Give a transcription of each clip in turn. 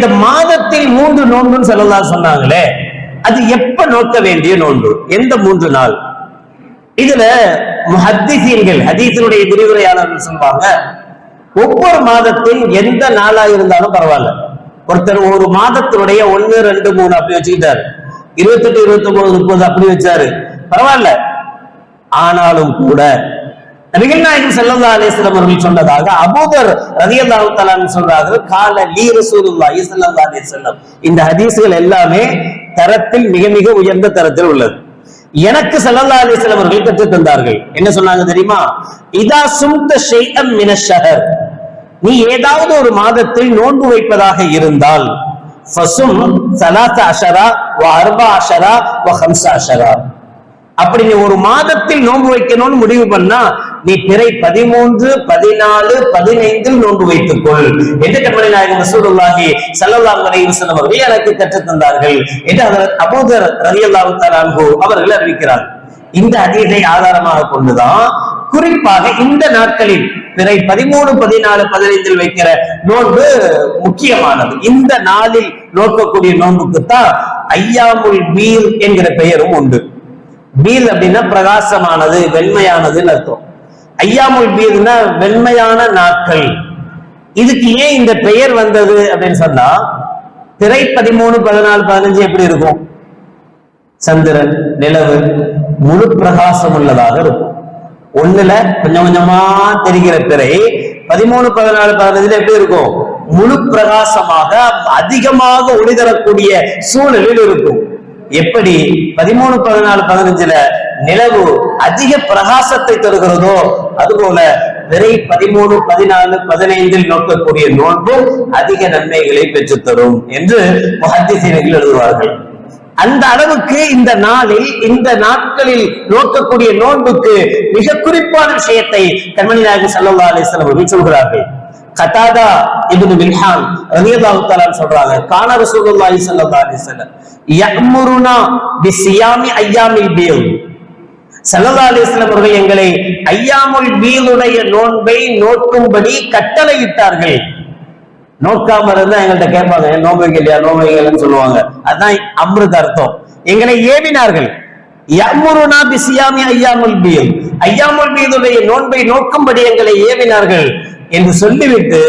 இந்த மாதத்தில் மூன்று நோன்புன்னு சொல்லலாம் சொன்னாங்களே அது எப்ப நோக்க வேண்டிய நோன்பு? எந்த மூன்று நாள்? இதுல முஹத்திசீன்கள் ஹதீசனுடைய விரிவுரையாளர்கள் சொல்லுவாங்க ஒவ்வொரு மாதத்தில் எந்த நாளா இருந்தாலும் பரவாயில்ல. ஒருத்தர் ஒரு மாதத்தினுடைய ஒண்ணு ரெண்டு மூணு அப்படி வச்சுக்கிட்டாரு. இருபத்தெட்டு இருபத்தி ஒன்பது முப்பது அப்படி வச்சாரு. பரவாயில்ல. ஆனாலும் கூட நபிகள் நாயகம் ஸல்லல்லாஹு அவர்கள் சொன்னதாக அபூதர் ரலியல்லாஹு தலான் சொல்றார்கள் கால லீ ரசூலுல்லாஹி ஸல்லல்லாஹு அலைஹி வஸல்லம். இந்த ஹதீஸ்கள் எல்லாமே தரத்தில் மிக மிக உயர்ந்த தரத்தில் உள்ளது. எனக்கு செல்லல்லா அலிஸ்லாம் அவர்கள் கற்று தந்தார்கள். என்ன சொன்னாங்க தெரியுமா? இதா சும்த ஷைஅம் மின ஷஹர். நீ ஏதாவது ஒரு மாதத்தில் நோன்பு வைப்பதாக இருந்தால் ஃபசும் சலாத்த அஷரா வ அர்பா அஷரா வ ஹம்சா அஷரா. அப்படி நீ ஒரு மாதத்தில் நோன்பு வைக்கணும்னு முடிவு பண்ணா நீ பிறை பதிமூன்று பதினாலு பதினைந்தில் நோன்பு வைத்துக்கொள். என்று கண்மணி நாயகம் ரசூலுல்லாஹி ஸல்லல்லாஹு அலைஹி வஸல்லம் அவர்கள் எனக்கு கற்றுத் தந்தார்கள் என்று ஹஜரத் அபூதர் ரலியல்லாஹு தஆலா அவர்கள் அறிவிக்கிறார். இந்த அதிகத்தை ஆதாரமாக கொண்டுதான் குறிப்பாக இந்த நாட்களில் பிறை பதிமூணு பதினாலு பதினைந்தில் வைக்கிற நோன்பு முக்கியமானது. இந்த நாளில் நோக்கக்கூடிய நோன்புக்குத்தான் ஐயாமுல் பீல் என்கிற பெயரும் உண்டு. பீல் அப்படின்னா பிரகாசமானது வெண்மையானதுன்னு அர்த்தம். ஐயாமுல் பீல்னா வெண்மையான நாட்கள். இதுக்கு ஏன் இந்த பெயர் வந்தது அப்படின்னு சொன்னா திரை பதிமூணு பதினாலு பதினஞ்சு எப்படி இருக்கும்? சந்திரன் நிலவு முழு பிரகாசம் உள்ளதாக இருக்கும். ஒண்ணுல கொஞ்சம் கொஞ்சமா தெரிகிற திரை பதிமூணு பதினாலு பதினஞ்சுல எப்படி இருக்கும்? முழு பிரகாசமாக அதிகமாக ஒளி தரக்கூடிய சூழலில் இருக்கும். எப்படி? பதிமூணு பதினாலு பதினஞ்சுல நிலவு அதிக பிரகாசத்தை தருகிறதோ அதுபோல விரை பதிமூணு பதினாலு பதினைந்தில் நோக்கக்கூடிய நோன்பு அதிக நன்மைகளை பெற்றுத்தரும் என்று முஹத்திசீனர்கள் எழுதுவார்கள். அந்த அளவுக்கு இந்த நாளில் இந்த நாட்களில் நோக்கக்கூடிய நோன்புக்கு மிக குறிப்பான விஷயத்தை கண்மணி நாயகி சல்லா அலைஹி அவர்கள் சொல்கிறார்கள். கதாதா இப்னு மில்ஹான் ரலியல்லாஹு தஆலா சொல்றாங்க கான ரசூலுல்லாஹி ஸல்லல்லாஹு அலைஹி வஸல்லம் யஅமுருனா பிசியாமி அய்யாமில் பீல். ஸல்லல்லாஹு அவர்கள் எங்களை ஐயாமுல் வீலுடைய நோன்பை நோக்கும்படி கட்டளையிட்டார்கள். நோக்காம இருந்தா எங்கள்கிட்ட கேட்பாங்க "ஏன் இல்லையா? வைக்கலையா சொல்லுவாங்க. அதான் அமிர்த அர்த்தம். எங்களை ஏவினார்கள். யமுருனா பிசியாமி ஐயாமுல் பீல். ஐயாமுல் பீதுடைய நோன்பை நோக்கும்படி எங்களை ஏவினார்கள் என்று சொல்லிவிட்டு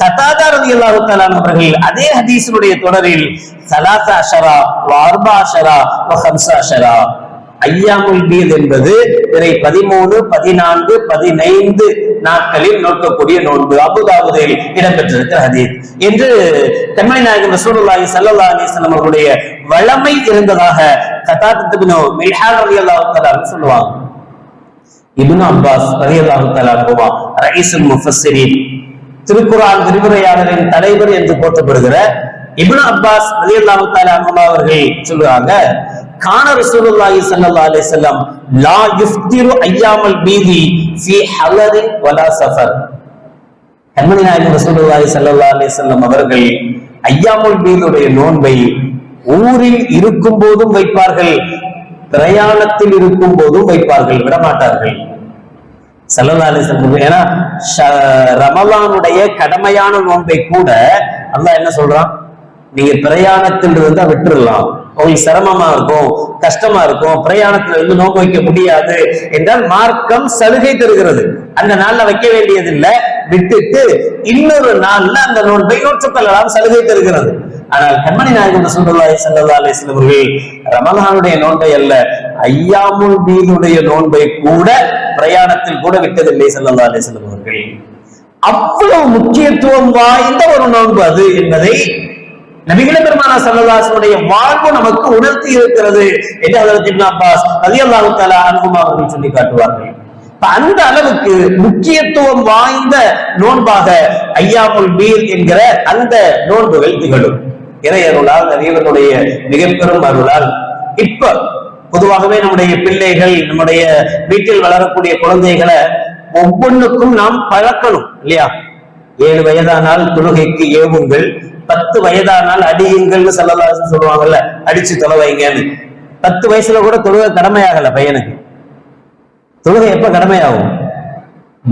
கதாதா ரலியல்லாஹு அவர்கள் அதே ஹதீசனுடைய தொடரில் சலாசா அஷரா வார்பா அஷரா ஹம்சா அஷரா ஐயாமுல் பீல் என்பது இதனை பதிமூணு பதினான்கு பதினைந்து நாட்களில் நோக்கக்கூடிய நோன்பு. அபுதாபுதில் இடம்பெற்றிருக்கிற ஹதீத் என்று தமிழ் நாயகம் ரசூலுல்லாஹி சல்லா அலைஹி அவர்களுடைய வளமை இருந்ததாக கதாத் இப்னு அலி அல்லாஹு சொல்லுவாங்க. இபுன் அப்பாஸ் அலி அல்லாஹு அன்ஹுமா ரயீசுல் முஃபஸ்ஸிரீன் திருக்குறான் விரிவுரையாளரின் தலைவர் என்று போற்றப்படுகிற இபுன் அப்பாஸ் அலி அல்லாஹு அன்ஹுமா அவர்கள் சொல்லுவாங்க கான ரசூலுல்லாஹி ஸல்லல்லாஹு அலைஹி வஸல்லம் லா யுஃப்திரு ஐயாமல் பீதி ஃபீ ஹலரின் வலா சஃபர். கண்மணி நாயகம் ரசூலுல்லாஹி ஸல்லல்லாஹு அலைஹி வஸல்லம் அவர்கள் ஐயாமுல் பீதுடைய நோன்பை ஊரில் இருக்கும் போதும் வைப்பார்கள் பிரயாணத்தில் இருக்கும் போதும் வைப்பார்கள் விடமாட்டார்கள். செல்லலாலே செல்வது ஏன்னா ரமலானுடைய கடமையான நோன்பை கூட அல்லாஹ் என்ன சொல்றான்? நீங்க பிரயாணத்தில் இருந்தா விட்டுறலாம். உங்களுக்கு சிரமமா இருக்கும் கஷ்டமா இருக்கும் பிரயாணத்துல இருந்து நோன்பு வைக்க முடியாது என்றால் மார்க்கம் சலுகை தருகிறது. அந்த நாள்ல வைக்க வேண்டியதில்லை விட்டுட்டு இன்னொரு நாள்ல அந்த நோன்பை ஏற்றுக்கொள்ளலாம் சலுகை தருகிறது. ஆனால் கண்மணி நாயகன் ரசூலுல்லாஹி ஸல்லல்லாஹு அலைஹி வஸல்லம் ரமலானுடைய நோன்பை அல்ல ஐயாமுல் பீதுடைய நோன்பை கூட பிரயாணத்தில் கூட விட்டதில்லை ஸல்லல்லாஹு அலைஹி அவ்வளவு முக்கியத்துவம் வாய்ந்த ஒரு நோன்பு அது என்பதை நபிகள பெருமானா சல்லதாசனுடைய வாழ்வு நமக்கு உணர்த்தி இருக்கிறது என்று ஹஜரத் அப்பாஸ் அதி அல்லாஹு தாலா அன்ஹுமா அவர்கள் சொல்லி காட்டுவார்கள். அந்த அளவுக்கு முக்கியத்துவம் வாய்ந்த நோன்பாக ஐயாமுல் பீர் என்கிற அந்த நோன்புகள் திகழும். இறையருளால் இறைவனுடைய மிக மிகப்பெரும் அருளால். இப்ப பொதுவாகவே நம்முடைய பிள்ளைகள் நம்முடைய வீட்டில் வளரக்கூடிய குழந்தைகளை ஒவ்வொன்றுக்கும் நாம் பழக்கணும் இல்லையா? ஏழு வயதானால் தொழுகைக்கு ஏவுங்கள் பத்து வயதானால் அடியுங்கள்னு சொல்லலாம் சொல்லுவாங்கல்ல அடிச்சு தொலைவைங்கன்னு பத்து வயசுல கூட தொழுகை கடமையாகல பையனுக்கு. தொழுகை எப்ப கடமையாகும்?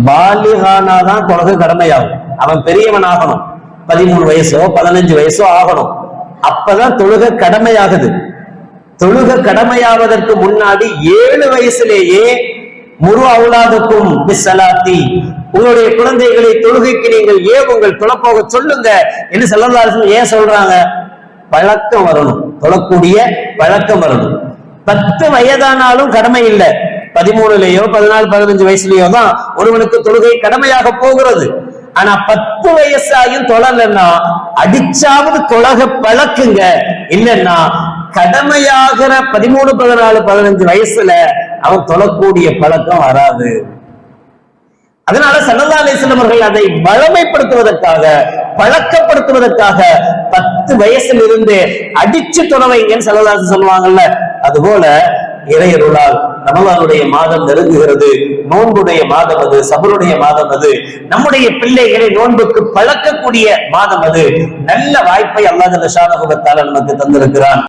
பாலிகானாதான் தொழுகை கடமையாகும். அவன் பெரியவன் ஆகணும். பதிமூணு வயசோ பதினஞ்சு வயசோ ஆகணும். அப்பதான் தொழுக கடமையாகுது. தொழுக கடமையாவதற்கு முன்னாடி ஏழு வயசுலேயே முரு அவுலாதுக்கும் பிஸ்ஸலாத்தி. உங்களுடைய குழந்தைகளை தொழுகைக்கு நீங்கள் ஏன் உங்கள் தொழப்போக சொல்லுங்க? என்று செல்லதாரர்கள் ஏன் சொல்றாங்க? பழக்கம் வரணும். தொழக்கூடிய பழக்கம் வரணும். பத்து வயதானாலும் கடமை இல்லை. பதிமூணுலயோ பதினாலு பதினஞ்சு வயசுலயோ தான் ஒருவனுக்கு தொழுகை கடமையாக போகிறது. ஆனா பத்து வயசாயும் தொழலன்னா அடிச்சாவது தொழக பழக்குங்க. இல்லைன்னா கடமையாகிற பதிமூணு பதினாலு பதினஞ்சு வயசுல அவன் தொழக்கூடிய பழக்கம் வராது. அதனால சல்லல்லா அலிஸ்லாம் அவர்கள் அதை வளமைப்படுத்துவதற்காக பழக்கப்படுத்துவதற்காக பத்து வயசுல இருந்து அடிச்சு துறவைங்கன்னு சல்லல்லாஹு சொல்லுவாங்கல்ல? அதுபோல இறையருளால் ரமலானுடைய மாதம் நெருங்குகிறது நோன்புடைய மாதம் அது சபருடைய மாதம் அது நம்முடைய பிள்ளைகளை நோன்புக்கு பழக்கக்கூடிய மாதம் அது. நல்ல வாய்ப்பை அல்லாஹ் ஷானகுபத்தால நமக்கு தந்திருக்கிறான்.